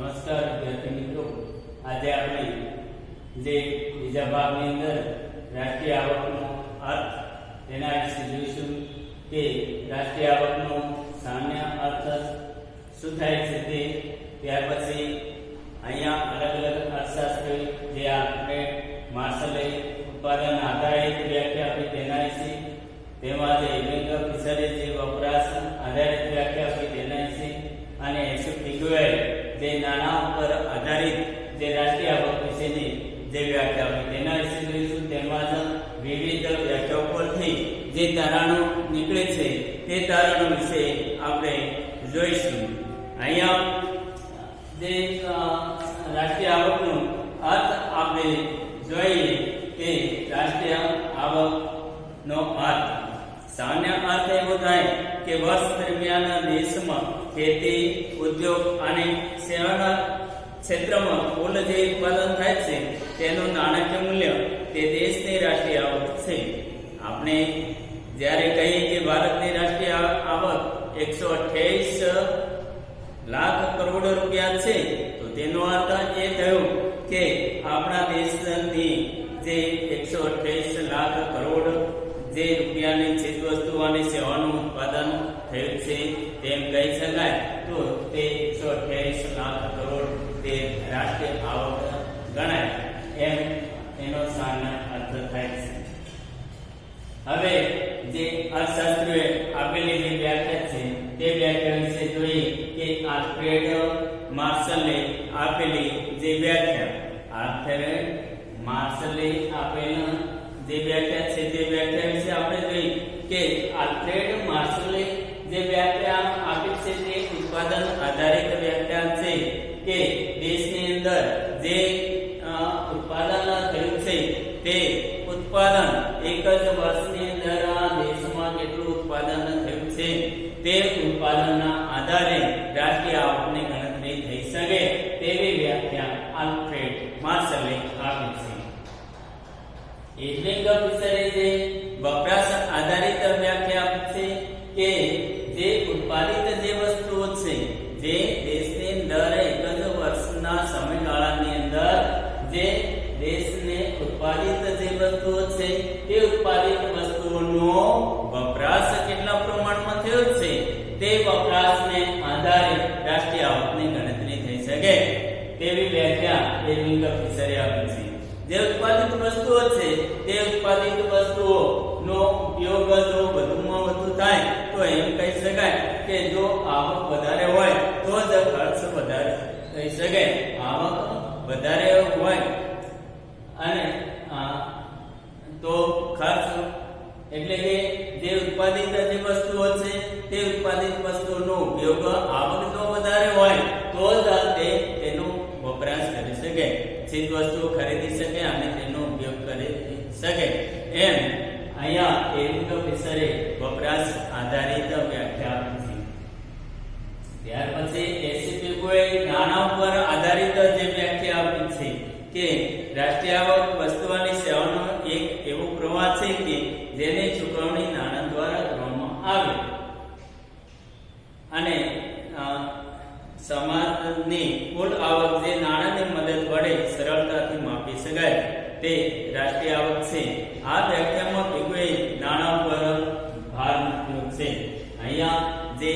નમસ્કાર, વિદ્યાર્થી મિત્રો. આજે આપણે જે બીજા ભાગની અંદર રાષ્ટ્રીય આવકનો અર્થ તેના વિશે જોઈશું કે રાષ્ટ્રીય આવકનો સામાન્ય અર્થ શું થાય છે તે. ત્યાર પછી અહીંયા અલગ અલગ અર્થશાસ્ત્ર જે આપણે માર્શલે ઉત્પાદન આધારિત વ્યાખ્યા આપી તેના વિશે, તેમાં જે લિંગ ફિશરી જે વપરાશ આધારિત વ્યાખ્યા આપી તેના વિશે, અને એસુ પિગુએ જે નાણાં ઉપર આધારિત જે રાષ્ટ્રીય આવક વિશેની જે વ્યાખ્યા હોય તેના વિશે જોઈશું. તેમજ વિવિધ વ્યાખ્યાઓ પરથી જે તારણો નીકળે છે તે તારણો વિશે આપણે જોઈશું. અહીંયા જે રાષ્ટ્રીય આવકનો અર્થ આપણે જોઈએ કે રાષ્ટ્રીય આવકનો અર્થ સામાન્ય અર્થ એવો થાય કે વર્ષ દરમિયાન દેશમાં ખેતી, ઉદ્યોગ અને સેવાના ક્ષેત્રમાં કુલ જે ઉત્પાદન થાય છે, તેનું નાણાકીય મૂલ્ય તે દેશની રાષ્ટ્રીય આવક છે. આપણે જ્યારે કહીએ કે ભારતની રાષ્ટ્રીય આવક એકસો લાખ કરોડ રૂપિયા છે, તો તેનો અર્થ એ થયો કે આપણા દેશની જે એકસો લાખ કરોડ જે રૂપિયાની ચીજ વસ્તુ અને સેવાનું ઉત્પાદન થયું છે શકાય તો તે એકસો લાખ કરોડ તે રાષ્ટ્રીય આવક ગણાય. એમ એનો સામાન્ય અર્થ થાય છે. હવે જે અર્થશાસ્ત્રીએ આપેલી જે વ્યાખ્યા છે, તે વ્યાખ્યા વિશે જોઈએ કે આલ્ફ્રેડ માર્શલે આપેલી જે વ્યાખ્યા આલ્ફ્રેડ માર્શલે આપેલ જે વ્યાખ્યા છે, તે વ્યાખ્યા વિશે આપણે જોઈએ કે આલ્ફ્રેડ માર્શલે જે વ્યાખ્યા આપી છે તે ઉત્પાદન આધારિત વ્યાખ્યાન છે કે દેશની અંદર જે ઉત્પાદન થયું છે, તે ઉત્પાદન એક જ વર્ષની અંદર આ દેશમાં કેટલું ઉત્પાદન થયું છે, તે ઉત્પાદનના આધારે રાષ્ટ્રીય આવકની ગણતરી થઈ શકે તેવી વ્યાખ્યા આલ્ફ્રેડ માર્શલે આપી છે. ઇડલિંગ ફિશરી આપી છે જે ઉત્પાદિત વસ્તુઓ છે, તે ઉત્પાદિત વસ્તુઓનો ઉપયોગ જો વધુમાં વધુ થાય, તો એમ કહી શકાય કે જો આવક વધારે હોય, તો જ ખર્ચ વધારે થઈ શકે. આવક વધારે હોય અને તો ખર્ચ એટલે કે જે ઉત્પાદિત જે વસ્તુઓ છે, તે ઉત્પાદિત વસ્તુઓનો ઉપયોગ આવક ચીજ વસ્તુઓ ખરીદી શકે અને તેનો ઉપયોગ કરી શકે. એમ, અહીંયા એરિંગ ઓફિસરે વપરાશ આધારિત વ્યાખ્યા આપી છે. ત્યાર પછી એસીપી કોઈ નાણા ઉપર આધારિત જે વ્યાખ્યા આપી છે કે રાષ્ટ્રીય આવક વસ્તુ અને સેવાનો એક એવો પ્રવાહ છે કે જેની ચૂકવણી નાણાં દ્વારા કરવામાં આવે. અને સમાજની કુલ આવક આવક છે. આ વ્યાખ્યામાં પીગુએ નાણાં પર ભાર મૂક્યો છે. અહીંયા જે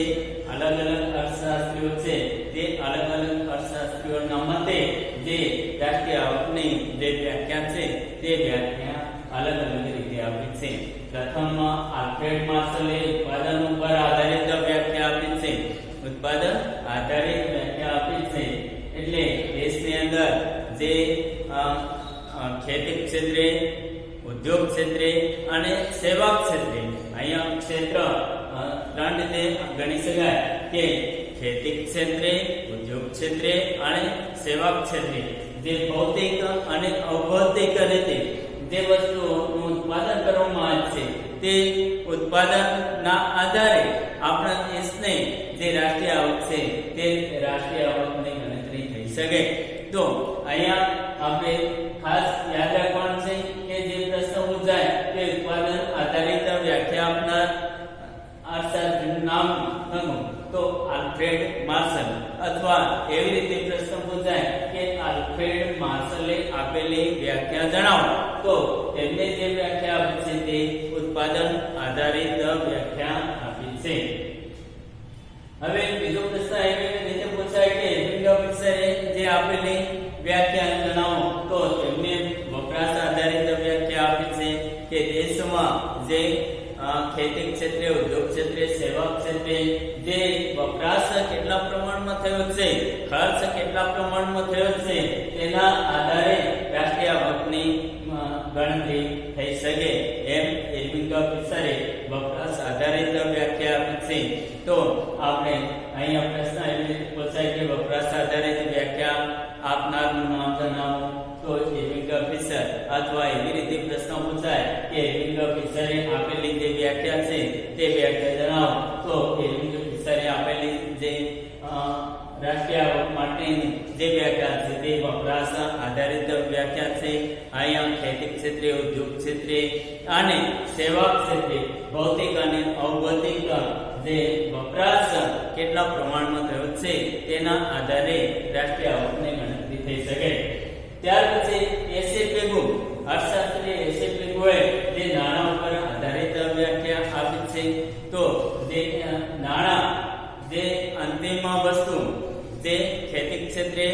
અલગ અલગ અર્થશાસ્ત્રીઓ છે, તે અલગ અલગ અર્થશાસ્ત્રીઓના મતે જે રાષ્ટ્રીય આવકની જે વ્યાખ્યા છે, તે વ્યાખ્યા અલગ અલગ રીતે આપી છે. પ્રથમ આલ્ફ્રેડ માર્શલે ઉત્પાદન ઉપર આધારિત વ્યાખ્યા આપી છે. ઉત્પાદન આધારિત વ્યાખ્યા આપી છે. એટલે દેશની અંદર જે ખેતી ક્ષેત્રે, ઉદ્યોગ ક્ષેત્રે અને સેવા ક્ષેત્રે, અહીંયા ક્ષેત્ર ત્રણ રીતે ગણી શકાય કે ખેતી ક્ષેત્રે, ઉદ્યોગ ક્ષેત્રે અને સેવા ક્ષેત્રે જે ભૌતિક અને અભૌતિક રીતે જે વસ્તુઓનું ઉત્પાદન કરવામાં આવે છે, તે ઉત્પાદનના આધારે આપણા દેશને જે રાષ્ટ્રીય આવક છે, તે રાષ્ટ્રીય આવકની ગણતરી થઈ શકે. તો અહીંયા આપણે ખાસ યાદ રાખવાનું છે કે જે પ્રશ્ન પૂછાય તે ઉત્પાદન આધારિત વ્યાખ્યા આપનાર અર્થશાસ્ત્રીનું નામ ગણો તો આલ્ફ્રેડ માર્શલ અથવા એવી રીતે પ્રશ્ન પૂછાય કે આલ્ફ્રેડ માર્શલે આપેલી વ્યાખ્યા જણાવો. તો તેમને જે વ્યાખ્યા આપી છે તે ઉત્પાદન આધારિત વ્યાખ્યા આપી છે. હવે બીજો પ્રશ્ન એવી રીતે પૂછાય કે વિન્ડો ઓફિસરે જે આપેલી વ્યાખ્યા જે ખેતી ક્ષેત્રે, ઉદ્યોગ ક્ષેત્રે, સેવા ક્ષેત્રે જે વપરાશ કેટલા પ્રમાણમાં થયો છે, ખર્ચ કેટલા પ્રમાણમાં થયો છે, તેના આધારે રાષ્ટ્રીય આવકની ગણતરી થઈ શકે. એમ એલ્વિંગ ઓફિસરે વપરાશ આધારિત વ્યાખ્યા આપી છે. તો આપણે અહીંયા પ્રશ્ન એવી પૂછાય કે વપરાશ આધારિત વ્યાખ્યા આપનારનું નામ જણાવો. અથવા એવી રીતે પ્રશ્ન પૂછાય કે એવિંગ ફિશરે આપેલી જે વ્યાખ્યા છે તે વ્યાખ્યા જણાવો. તો એવિંગ ફિશરે આપેલી જે રાષ્ટ્રીય માટેની જે વ્યાખ્યા છે તે વપરાશ આધારિત વ્યાખ્યા છે. અહીંયા ખેતી ક્ષેત્રે, ઉદ્યોગ ક્ષેત્રે અને સેવા ક્ષેત્રે ભૌતિક અને અભૌતિક જે વપરાશ કેટલા પ્રમાણમાં થયો છે તેના આધારે રાષ્ટ્રીય આવકની ગણતરી થઈ શકે. ત્યાર પછી એસી ભેગું અર્થશાસ્ત્રી એસી ભેગુએ જે નાણાં ઉપર આધારિત વ્યાખ્યા આપી છે, તો જે નાણાં જે અંતિમ વસ્તુ, જે ખેતી ક્ષેત્રે,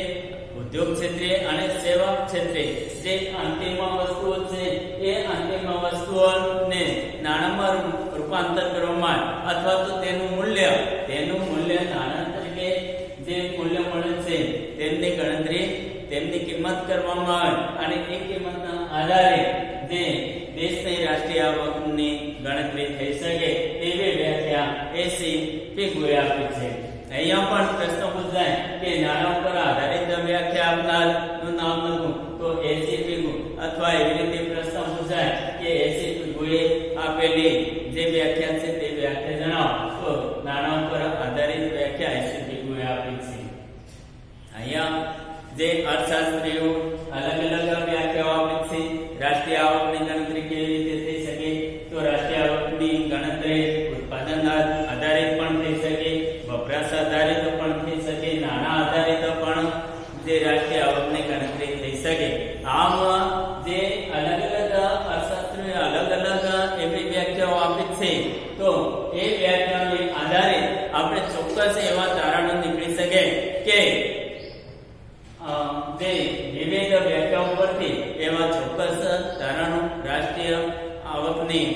ઉદ્યોગ ક્ષેત્રે અને સેવા ક્ષેત્રે જે અંતિમ વસ્તુઓ છે, એ અંતિમ વસ્તુઓને નાણાંમાં રૂપાંતર કરવામાં અથવા તો તેનું મૂલ્ય તેનું મૂલ્ય નાણાં તરીકે જે મૂલ્ય મળે છે તેમની ગણતરી તેમની કિંમત કરવામાં આવે અને એ કિંમતના આધારે જે દેશની રાષ્ટ્રીય આવકની ગણતરી થઈ શકે એવી વ્યાખ્યા એસી ફિગુએ આપી છે. અહીંયા પણ પ્રશ્ન પૂછાય કે નાણાં ઉપર આધારિત વ્યાખ્યા આપનારનું નામ લખું તો એસી ફિગુ અથવા એવી રીતે પ્રશ્ન પૂછાય કે એસી ફિગુએ આપેલી જે વ્યાખ્યા છે તે વ્યાખ્યા જણાવો. તો નાણાં ઉપર આધારિત વ્યાખ્યા એસી ફિગુએ આપી છે. અહીંયા જે અર્થશાસ્ત્રીઓ અલગ અલગ વ્યાખ્યાઓ આપે છે રાષ્ટ્રીય આવકની ગણતરી કેવી રીતે થઈ શકે, તો રાષ્ટ્રીય આવકની ગણતરી ઉત્પાદન આધારિત પણ થઈ શકે, વપરાશ આધારિત પણ થઈ શકે, નાણાં આધારિત પણ જે રાષ્ટ્રીય આવકની ગણતરી થઈ શકે. આમ જે અલગ અલગ અર્થશાસ્ત્રીઓ અલગ અલગ એવી વ્યાખ્યાઓ આપે છે, તો એ વ્યાખ્યાઓને આધારે આપણે ચોક્કસ એવા તારણો નીકળી શકે કે વિવિધ બેંકો પરથી એવા ચોક્કસ ધારણો રાષ્ટ્રીય આવકની